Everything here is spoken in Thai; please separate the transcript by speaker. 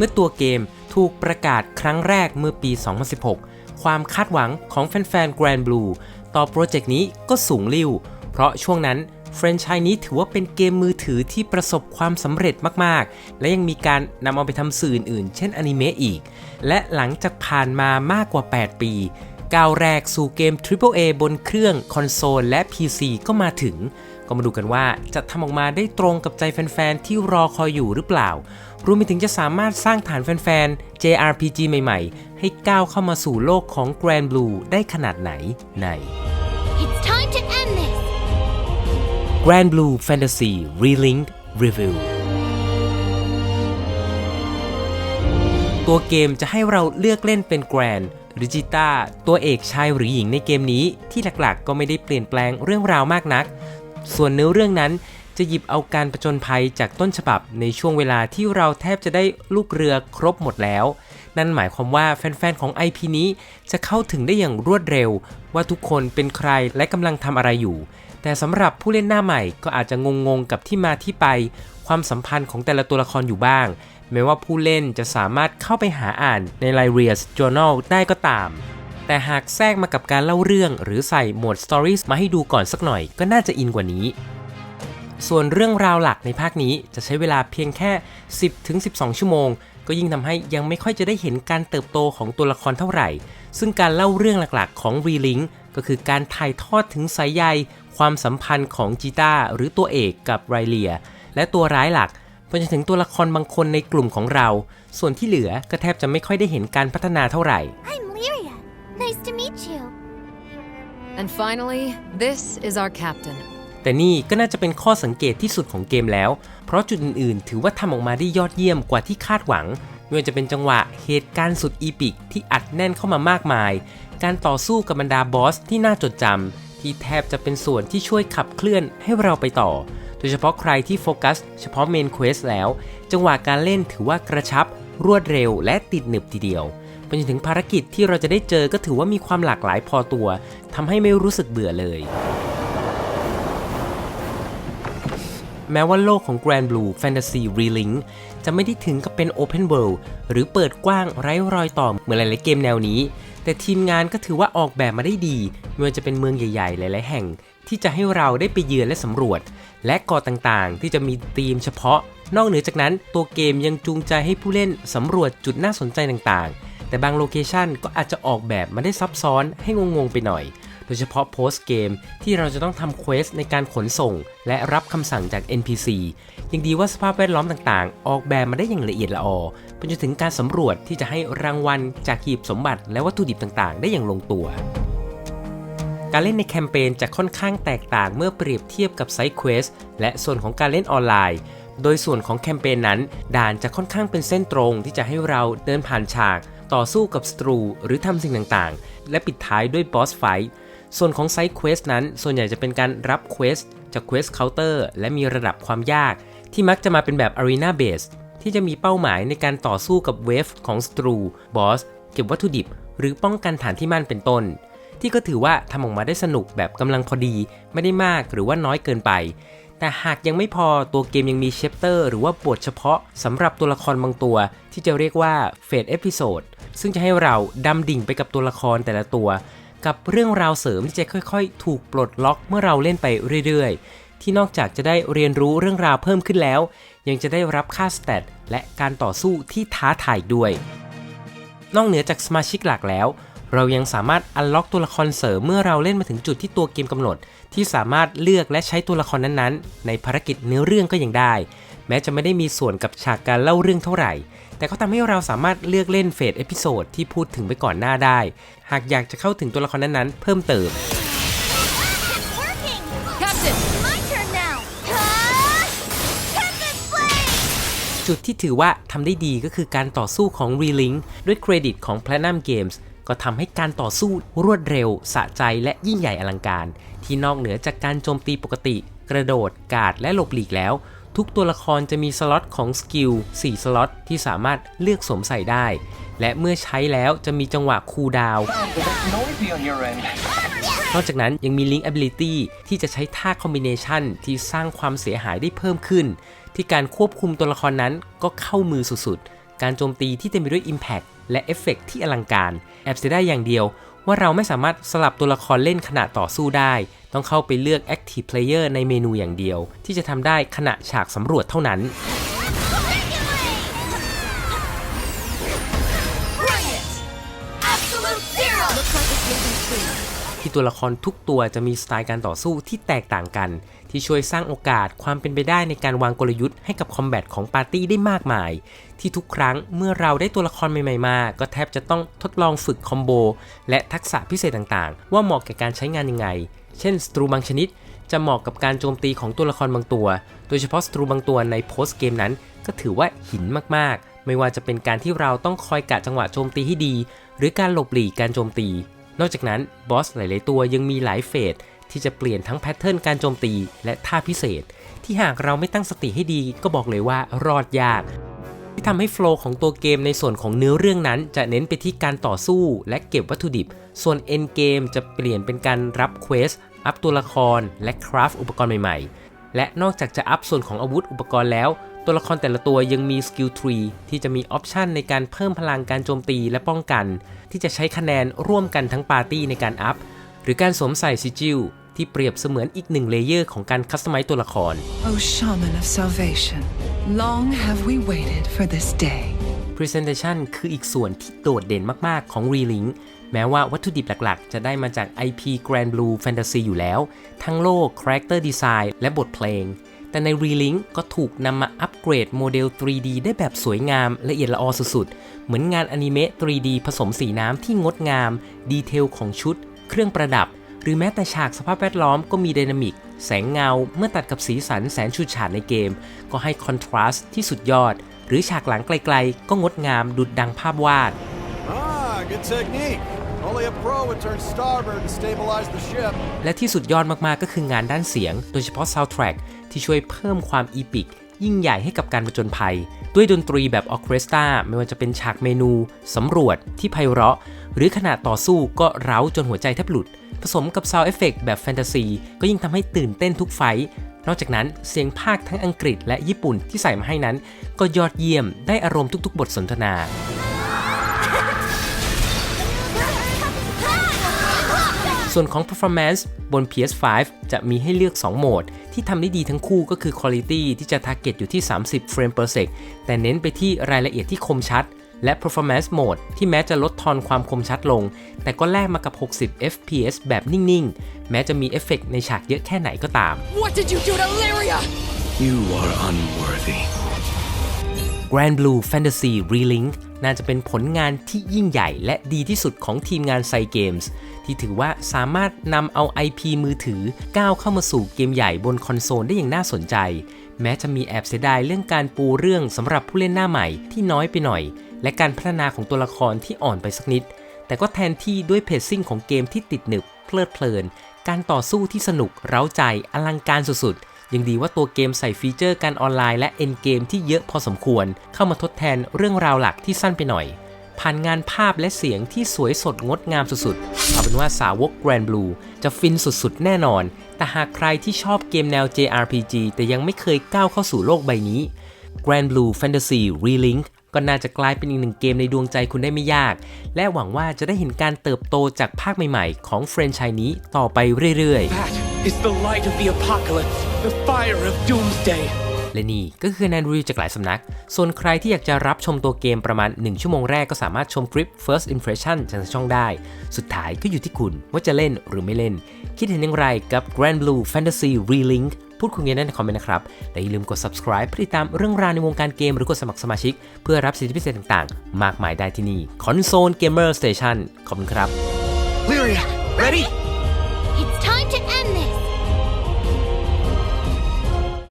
Speaker 1: มื่อตัวเกมถูกประกาศครั้งแรกเมื่อปี 2016 ความคาดหวังของแฟนๆ Grand Blue ต่อโปรเจกต์นี้ก็สูงลิ่ว เพราะช่วงนั้นแฟรนไชส์นี้ถือว่าเป็นเกมมือถือที่ประสบความสำเร็จมากๆ และยังมีการนำเอาไปทำสื่ออื่นๆ เช่นอนิเมะอีก และหลังจากผ่านมามากกว่า 8 ปีก้าวแรกสู่เกม Triple A บนเครื่องคอนโซลและ PC ก็มาถึง ก็มาดูกันว่าจะทำออกมาได้ตรงกับใจแฟนๆ ที่รอคอยอยู่หรือเปล่า รวมไปถึงจะสามารถสร้างฐานแฟนๆ JRPG ใหม่ๆ ให้ก้าวเข้ามาสู่โลกของ Grand Blue ได้ขนาดไหนใน
Speaker 2: It's time to end this!
Speaker 1: Grand Blue Fantasy Relinked Review ตัวเกมจะให้เราเลือกเล่นเป็นแกรนหรือจิต้าตัวเอกชายหรือหญิงในเกมนี้ที่หลักๆ ก็ไม่ได้เปลี่ยนแปลงเรื่องราวมากนัก ส่วนเนื้อเรื่องนั้น จะหยิบเอาการประจนภัยจากต้นฉบับในช่วงเวลาที่เราแทบจะได้ลูกเรือครบหมดแล้ว นั่นหมายความว่าแฟนๆของ IP นี้จะเข้าถึงได้อย่างรวดเร็ว ว่าทุกคนเป็นใครและกำลังทำอะไรอยู่ แต่สำหรับผู้เล่นหน้าใหม่ก็อาจจะงงๆกับที่มาที่ไป ความสัมพันธ์ของแต่ละตัวละครอยู่บ้าง แม้ว่าผู้เล่นจะสามารถเข้าไปหาอ่านใน l i r i a s Journal ได้ก็ตามแต่หากแทรกมากับการเล่าเรื่อง หรือใส่โหมด Stories มาให้ดูก่อนสักหน่อยก็น่าจะอินกว่านี้ ส่วนเรื่องราวหลักในภาคนี้จะใช้เวลาเพียงแค่ 10-12 ชั่วโมง ก็ยิ่งทำให้ยังไม่ค่อยจะได้เห็นการเติบโตของตัวละครเท่าไหร่ ซึ่งการเล่าเรื่องหลักๆ ของ r e l i n k ก็คือการถ่ายทอดถึงสายใยความสัมพันธ์ของจีต้าหรือตัวเอกกับไรเลีย และตัวร้ายหลักไปจนถึงตัวละครบางคนในกลุ่มของเรา ส่วนที่เหลือก็แทบจะไม่ค่อยได้เห็นการพัฒนาเท่าไหร่
Speaker 2: I'm Lyria. Nice to meet you.
Speaker 3: And finally, this is our captain.
Speaker 1: แต่นี่ก็น่าจะเป็นข้อสังเกตที่สุดของเกมแล้ว เพราะจุดอื่นๆ ถือว่าทำออกมาได้ยอดเยี่ยมกว่าที่คาดหวังไม่ว่าจะเป็นจังหวะเหตุการณ์สุดอีปิกที่อัดแน่นเข้ามามากมาย การต่อสู้กับบรรดาบอสที่น่าจดจำที่แทบจะเป็นส่วนที่ช่วยขับเคลื่อนให้เราไปต่อ โดยเฉพาะใครที่โฟกัสเฉพาะเมนเควสแล้ว จังหวะการเล่นถือว่ากระชับ รวดเร็วและติดหนึบทีเดียวไปจนถึงภารกิจที่เราจะได้เจอก็ถือว่ามีความหลากหลายพอตัวทำให้ไม่รู้สึกเบื่อเลย แม้ว่าโลกของ Grand Blue Fantasy Relink จะไม่ได้ถึงกับเป็น Open World หรือเปิดกว้างไร้รอยต่อเหมือนหลายๆเกมแนวนี้ แต่ทีมงานก็ถือว่าออกแบบมาได้ดีไม่ว่าจะเป็นเมืองใหญ่ ๆ หลาย ๆ แห่ง ที่จะให้เราได้ไปเยือนและสำรวจ และเกาะต่างๆ ที่จะมีธีมเฉพาะ นอกเหนือจากนั้นตัวเกมยังจูงใจให้ผู้เล่นสำรวจจุดน่าสนใจต่างๆ แต่บางโลเคชันก็อาจจะออกแบบมาได้ซับซ้อนให้งงๆไปหน่อย ดยเฉพาะโพสเกมที่เราจะต้องทำเควสในการขนส่ง และรับคำสั่งจาก NPC ยังดีว่าสภาพแวดล้อมต่างๆ ออกแบบมาได้อย่างละเอียดละออไปจนถึงการสำรวจที่จะให้รางวัลจากหีบสมบัติและวัตถุดิบต่างๆ ได้อย่างลงตัวการเล่นในแคมเปญจะค่อนข้างแตกต่างเมื่อเปรียบเทียบกับไซด์เควสและส่วนของการเล่นออนไลน์ โดยส่วนของแคมเปญนั้น ด่านจะค่อนข้างเป็นเส้นตรงที่จะให้เราเดินผ่านฉาก ต่อสู้กับศัตรู หรือทำสิ่งต่างๆ และปิดท้ายด้วยบอสไฟท์ ส่วนของไซด์เควสนั้น ส่วนใหญ่จะเป็นการรับเควสจากเควสเคาน์เตอร์และมีระดับความยาก ที่มักจะมาเป็นแบบ Arena Base ที่จะมีเป้าหมายในการต่อสู้กับเวฟของศัตรูบอส เก็บวัตถุดิบ หรือป้องกันฐานที่มั่นเป็นต้น ที่ก็ถือว่าทำออกมาได้สนุกแบบกำลังพอดี ไม่ได้มากหรือว่าน้อยเกินไป แต่หากยังไม่พอตัวเกมยังมีเชปเตอร์หรือว่าบทเฉพาะสำหรับตัวละครบางตัว ที่จะเรียกว่าเฟสเอพิโซดซึ่งจะให้เราดำดิ่งไปกับตัวละครแต่ละตัว กับเรื่องราวเสริมที่จะค่อยๆ ถูกปลดล็อกเมื่อเราเล่นไปเรื่อยๆ ที่นอกจากจะได้เรียนรู้เรื่องราวเพิ่มขึ้นแล้ว ยังจะได้รับค่าสเตตและการต่อสู้ที่ท้าทายด้วย นอกเหนือจากสมาชิกหลักแล้ว เรายังสามารถอันล็อกตัวละครเสริมเมื่อเราเล่นมาถึงจุดที่ตัวเกมกำหนด ที่สามารถเลือกและใช้ตัวละครนั้นๆ ในภารกิจเนื้อเรื่องก็ยังได้ แม้จะไม่ได้มีส่วนกับฉากการเล่าเรื่องเท่าไหร่ แต่ก็ทำให้เราสามารถเลือกเล่นเฟสเอพิโซดที่พูดถึงไปก่อนหน้าได้ หากอยากจะเข้าถึงตัวละครนั้นๆ เพิ่มเติม
Speaker 2: It's working!
Speaker 3: Captain!
Speaker 2: My turn now! Ah! Tempest Blade!
Speaker 1: จุดที่ถือว่าทำได้ดีก็คือการต่อสู้ของ r e l i n k ด้วยเครดิตของ Platinum Games ก็ทำให้การต่อสู้รวดเร็ว สะใจและยิ่งใหญ่อลังการ ที่นอกเหนือจากการโจมตีปกติ กระโดดกาดและหลบหลีกแล้ว ทุกตัวละครจะมีสล็อตของสกิล 4 สล็อตที่สามารถเลือกสวมใส่ได้ และเมื่อใช้แล้วจะมีจังหวะคูลดาวน์นอกจากนั้นยังมี Link Ability ที่จะใช้ท่าคอมบิเนชันที่สร้างความเสียหายได้เพิ่มขึ้น ที่การควบคุมตัวละครนั้นก็เข้ามือสุดๆ การโจมตีที่เต็มไปด้วย Impact และเอฟเฟกต์ที่อลังการ แอบเสียได้อย่างเดียว ว่าเราไม่สามารถสลับตัวละครเล่นขณะต่อสู้ได้ ต้องเข้าไปเลือก Active Player ในเมนูอย่างเดียว ที่จะทำได้ขณะฉากสำรวจเท่านั้น ที่ตัวละครทุกตัวจะมีสไตล์การต่อสู้ที่แตกต่างกัน ที่ช่วยสร้างโอกาสความเป็นไปได้ในการวางกลยุทธ์ให้กับคอมแบทของปาร์ตี้ได้มากมาย ที่ทุกครั้งเมื่อเราได้ตัวละครใหม่ๆมา ก็แทบจะต้องทดลองฝึกคอมโบและทักษะพิเศษต่างๆ ว่าเหมาะแก่การใช้งานยังไง เช่นสตรูบางชนิด จะเหมาะกับการโจมตีของตัวละครบางตัว โดยเฉพาะสตรูบางตัวในโพสเกมนั้น ก็ถือว่าหินมากๆ ไม่ว่าจะเป็นการที่เราต้องคอยกะจังหวะโจมตีให้ดี หรือการหลบหลีกการโจมตี นอกจากนั้นบอสหลายๆตัวยังมีหลายเฟสที่จะเปลี่ยนทั้งแพทเทิร์นการโจมตีและท่าพิเศษ ที่หากเราไม่ตั้งสติให้ดีก็บอกเลยว่ารอดยาก ที่ทำให้โฟล์ของตัวเกมในส่วนของเนื้อเรื่องนั้น จะเน้นไปที่การต่อสู้และเก็บวัตถุดิบ ส่วนเอ็นเกมจะเปลี่ยนเป็นการรับเควสอัพตัวละคร และคราฟอุปกรณ์ใหม่ๆ และนอกจากจะอัพส่วนของอาวุธอุปกรณ์แล้ว ตัวละครแต่ละตัวยังมีสกิลทรีที่จะมีออปชันในการเพิ่มพลังการโจมตีและป้องกัน ที่จะใช้คะแนนร่วมกันทั้งปาร์ตี้ในการอัพ หรือการสวมใส่ซิจิลที่เปรียบเสมือนอีกหนึ่งเลเยอร์ของการคัสตอมไมซ์ตัวละคร
Speaker 4: O shaman of salvation, long have we waited for this day.
Speaker 1: Presentation คืออีกส่วนที่โดดเด่นมาก ๆ ของ Relink แม้ว่าวัตถุดิบหลักๆ จะได้มาจาก IP Grand Blue Fantasy อยู่แล้ว ทั้งโลก Character Design และบทเพลง แต่ใน Relink ก็ถูกนำมาอัปเกรดโมเดล 3D ได้แบบสวยงามละเอียดละออสุดๆ เหมือนงานอนิเมะ 3D ผสมสีน้ำที่งดงาม ดีเทลของชุด เครื่องประดับ หรือแม้แต่ฉากสภาพแวดล้อมก็มีไดนามิก แสงเงา เมื่อตัดกับสีสันแสนฉูดฉาดในเกม ก็ให้คอนทราสต์ที่สุดยอด หรือฉากหลังไกลๆ ก็งดงามดุดดังภาพวาด
Speaker 5: Ah, good technique.
Speaker 1: และที่สุดยอดมากๆก็คืองานด้านเสียง โดยเฉพาะซาว n d ทร็กที่ช่วยเพิ่มความอีปิก ยิ่งใหญ่ให้กับการประจนภัย ด้วยดนตรีแบบออเคสตราไม่ว่าจะเป็นฉากเมนู สำรวจที่ไพเราะ หรือขณะต่อสู้ก็เร้าจนหัวใจแทบหลุด ผสมกับซาวเอฟเฟกแบบแฟนตาซีก็ยิ่งทำให้ตื่นเต้นทุกไฟท์นอกจากนั้นเสียงภาคทั้งอังกฤษและญี่ปุ่นที่ใส่มาให้นั้น ก็ยอดเยี่ยมได้อารมณ์ทุกๆ บทสนทนา ส่วนของ performance บน PS5 จะมีให้เลือก 2 โหมด ที่ทำได้ดีทั้งคู่ก็คือ quality ที่จะ target อยู่ที่ 30 frame per sec แต่เน้นไปที่รายละเอียดที่คมชัด และ performance mode ที่แม้จะลดทอนความคมชัดลง แต่ก็แลกมากับ 60 fps แบบนิ่ง ๆ แม้จะมีเอฟเฟกต์ในฉากเยอะแค่ไหนก็ตาม
Speaker 3: What did you do to Lyria?
Speaker 6: You are unworthy.
Speaker 1: Grand Blue Fantasy Relink น่าจะเป็นผลงานที่ยิ่งใหญ่และดีที่สุดของทีมงานไซเกมส์ที่ถือว่าสามารถนำเอา IP มือถือก้าวเข้ามาสู่เกมใหญ่บนคอนโซลได้อย่างน่าสนใจ แม้จะมีแอบเสียดายเรื่องการปูเรื่องสำหรับผู้เล่นหน้าใหม่ที่น้อยไปหน่อย และการพัฒนาของตัวละครที่อ่อนไปสักนิด แต่ก็แทนที่ด้วยเพจซิ่งของเกมที่ติดหนึบเพลิดเพลิน การต่อสู้ที่สนุกเร้าใจอลังการสุดๆ ยังดีว่าตัวเกมใส่ฟีเจอร์การออนไลน์และเอ็นเกมที่เยอะพอสมควร เข้ามาทดแทนเรื่องราวหลักที่สั้นไปหน่อย ผ่านงานภาพและเสียงที่สวยสดงดงามสุดๆ เอาเป็นว่าสาวก Grand Blue จะฟินสุดๆ แน่นอน แต่หากใครที่ชอบเกมแนว JRPG แต่ยังไม่เคยก้าวเข้าสู่โลกใบนี้ Grand Blue Fantasy Relink ก็น่าจะกลายเป็นอีกหนึ่งเกมในดวงใจคุณได้ไม่ยาก และหวังว่าจะได้เห็นการเติบโตจากภาคใหม่ๆ ของแฟรนไชส์นี้ต่อไปเรื่อยๆ
Speaker 6: is the light of the apocalypse, the fire of doomsday.
Speaker 1: และนี่ก็คือคะแนนรีวิวจากหลายสำนัก ส่วนใครที่อยากจะรับชมตัวเกมประมาณ 1 ชั่วโมงแรกก็สามารถชมคลิป first impression จากทางช่องได้ สุดท้ายก็อยู่ที่คุณว่าจะเล่นหรือไม่เล่น คิดเห็นอย่างไรกับ Grand Blue Fantasy Relink พูดคุยกันได้ในคอมเมนต์นะครับ และอย่าลืมกด subscribe เพื่อติดตามเรื่องราวในวงการเกมหรือกดสมัครสมาชิก เพื่อรับสิทธิพิเศษต่างๆ มากมายได้ที่นี่ Console Gamer Station ขอบคุณครับ
Speaker 6: Lyria, ready?